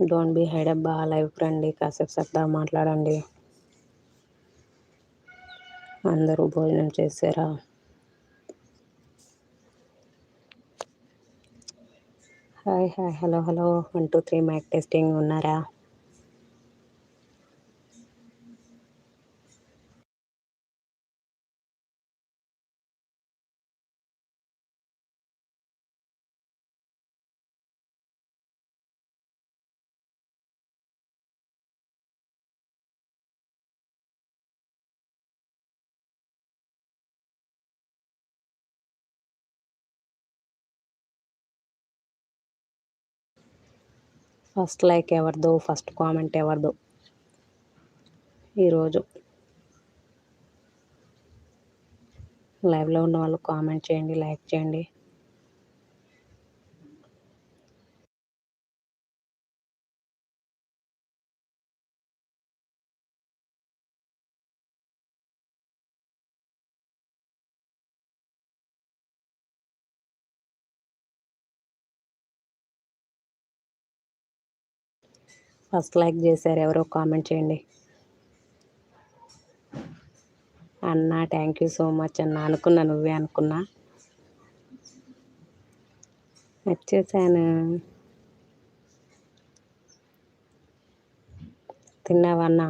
Don't be hide అబ్బా life రండి కాసేపు సరదా మాట్లాడండి. అందరూ భోజనం చేశారా? Hi hi hello hello one two three mike testing ఉన్నారా? ఫస్ట్ లైక్ ఎవరిదో ఫస్ట్ కామెంట్ ఎవరిదో. ఈరోజు లైవ్లో ఉన్న వాళ్ళు కామెంట్ చేయండి లైక్ చేయండి. ఫస్ట్ లైక్ చేశారు ఎవరో కామెంట్ చేయండి. అన్న థ్యాంక్ యూ సో మచ్ అన్న. అనుకున్నా నువ్వే అనుకున్నా. వచ్చేసాను. తిన్నావన్నా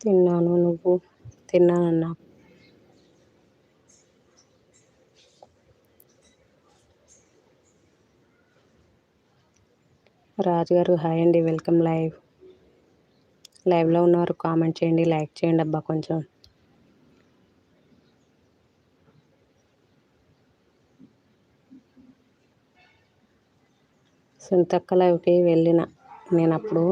తిన్నాను నువ్వు? తిన్నానన్నా. రాజుగారు హాయ్ అండి వెల్కమ్ లైవ్. లైవ్లో ఉన్నవారు కామెంట్ చేయండి లైక్ చేయండి అబ్బా కొంచెం. సుంతక్క లైవ్కి వెళ్ళిన నేను అప్పుడు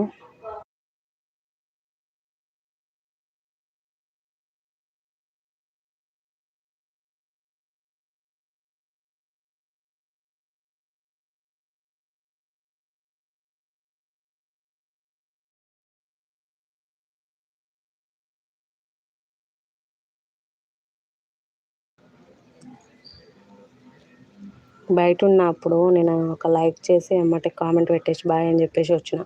బయట ఉన్నప్పుడు నేను ఒక లైక్ చేసి ఏమంటే కామెంట్ పెట్టేసి బాయ్ అని చెప్పేసి వచ్చిన.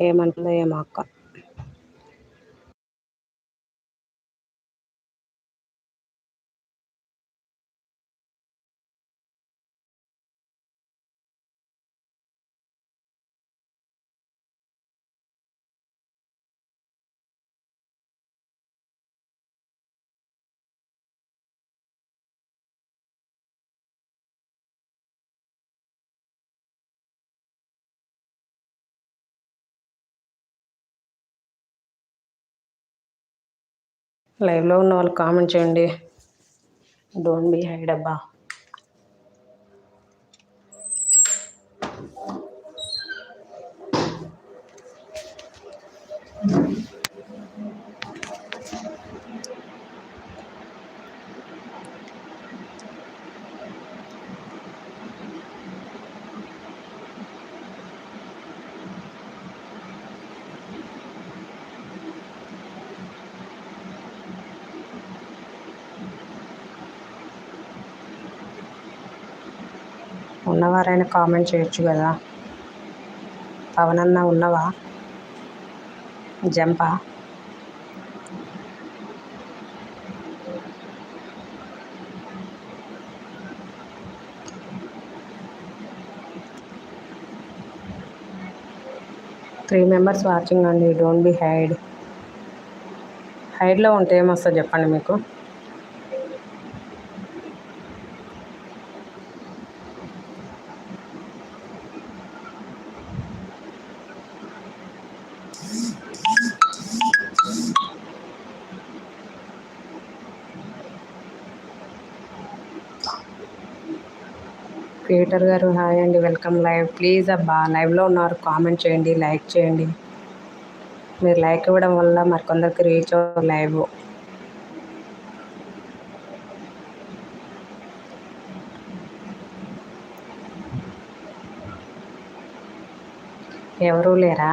ఏమంటుందో ఏమో అక్క. లైవ్లో ఉన్న వాళ్ళు కామెంట్ చేయండి. డోంట్ బీ హైడ్ అబ్బా. ఉన్నవారైనా కామెంట్ చేయొచ్చు కదా. పవన్ అన్న ఉన్నవా? జంపా? త్రీ మెంబర్స్ వాచింగ్ అండి డోంట్ బి హైడ్ హైడ్లో ఉంటే ఏమొస్తుంది చెప్పండి మీకు? క్రియేటర్ గారు హాయ్ అండి వెల్కమ్ లైవ్. ప్లీజ్ అబ్బా లైవ్లో ఉన్నారు కామెంట్ చేయండి లైక్ చేయండి. మీరు లైక్ ఇవ్వడం వల్ల మరికొందరికి రీచ్ అవ్వరు లైవ్. ఎవరూ లేరా?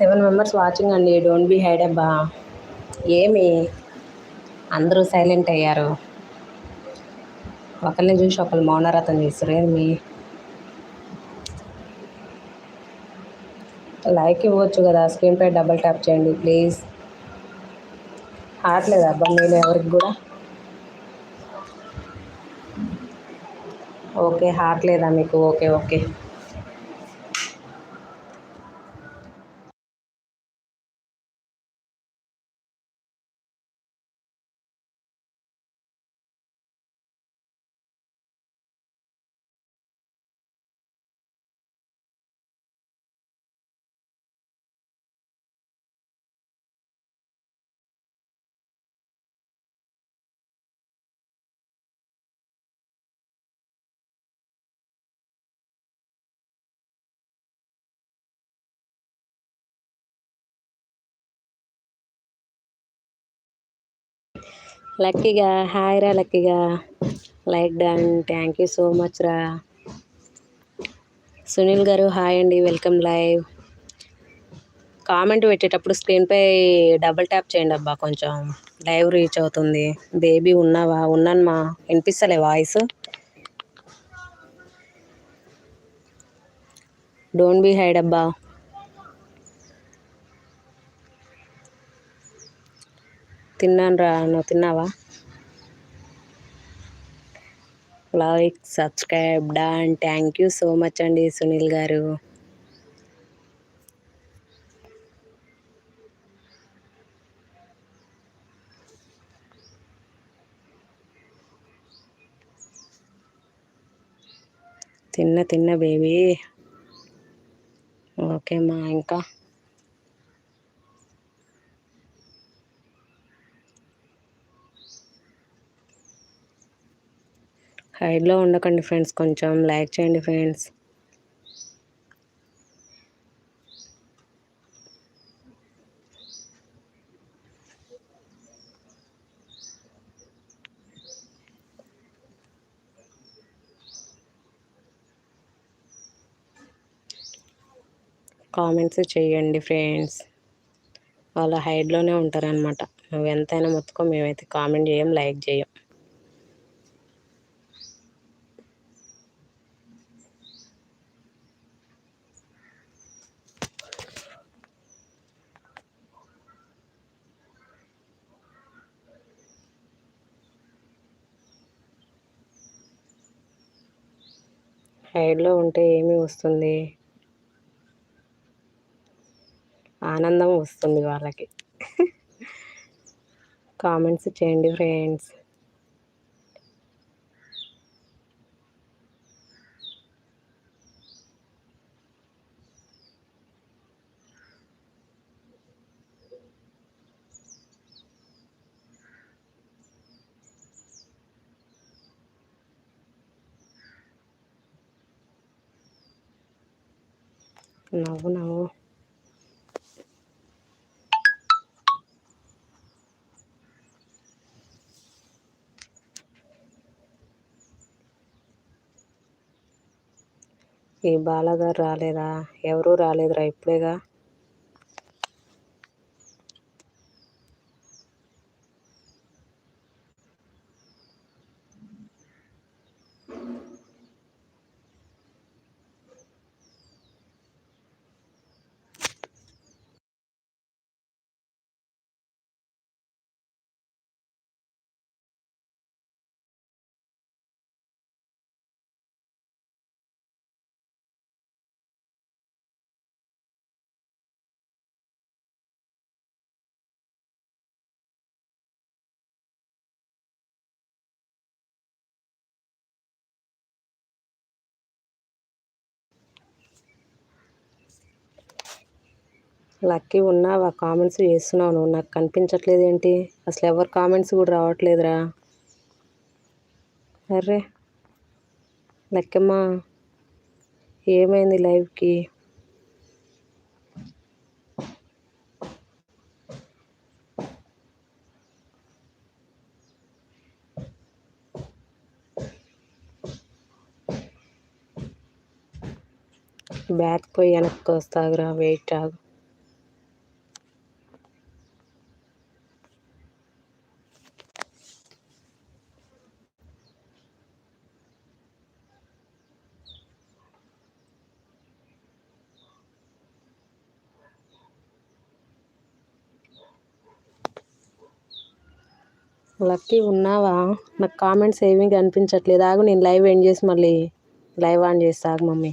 సెవెన్ మెంబర్స్ వాచింగ్ అండి. డోంట్ బి హైడ్ అబ్బా. ఏమి? అందరూ సైలెంట్ అయ్యారు. ఒకరిని చూసి ఒకరు మౌనరథం చేస్తారు ఏమి? లైక్ ఇవ్వచ్చు కదా. స్క్రీన్ పై డబల్ ట్యాప్ చేయండి ప్లీజ్ ఆడలేదు అబ్బా మీరు ఎవరికి కూడా. ఓకే హార్ట్ లేదా మీకు? ఓకే ఓకే లక్కీగా హాయ్ రా లక్కీగా. Like done. Thank you so much రా. సునీల్ గారు హాయ్ అండి. Welcome live. కామెంట్ పెట్టేటప్పుడు స్క్రీన్పై డబుల్ ట్యాప్ చేయండి అబ్బా కొంచెం. లైవ్ రీచ్ అవుతుంది. బేబీ ఉన్నావా? ఉన్నాను మా. వినిపిస్తలే వాయిస్. డోంట్ బీ హైడ్ అబ్బా. తిన్నాను రా నువ్వు తిన్నావా? Like subscribe done thank you so much అండి సునీల్ గారు. తిన్న తిన్న బేబీ ఓకే మా ఇంకా. హైడ్లో ఉండకండి ఫ్రెండ్స్ కొంచెం. లైక్ చేయండి ఫ్రెండ్స్. కామెంట్స్ చేయండి ఫ్రెండ్స్. వాళ్ళ హైడ్లోనే ఉంటారనమాట నువ్వు ఎంతైనా మొత్తుకో మేమైతే కామెంట్ చేయం లైక్ చేయం. హైడ్లో ఉంటే ఏమి వస్తుంది? ఆనందం వస్తుంది వాళ్ళకి. కామెంట్స్ చేయండి ఫ్రెండ్స్. నవ్వు నవ్వు ఈ బాలగారు రాలేదా? ఎవరూ రాలేదురా ఇప్పుడేగా? లక్కీ ఉన్నావా? కామెంట్స్ చేస్తున్నావు నువ్వు. నాకు కనిపించట్లేదు ఏంటి? అసలు ఎవరు కామెంట్స్ కూడా రావట్లేదురా. అర్రే లక్కమ్మ ఏమైంది లైవ్కి? బ్యాక్ పోయి వెనక్కి వస్తాగురా వెయిట్ ఆగు. లక్కీ ఉన్నావా? నాకు కామెంట్స్ ఏమీ కనిపించట్లేదు ఆగు నేను లైవ్ ఎండ్ చేసి మళ్ళీ లైవ్ ఆన్ చేస్తా ఆగు మమ్మీ.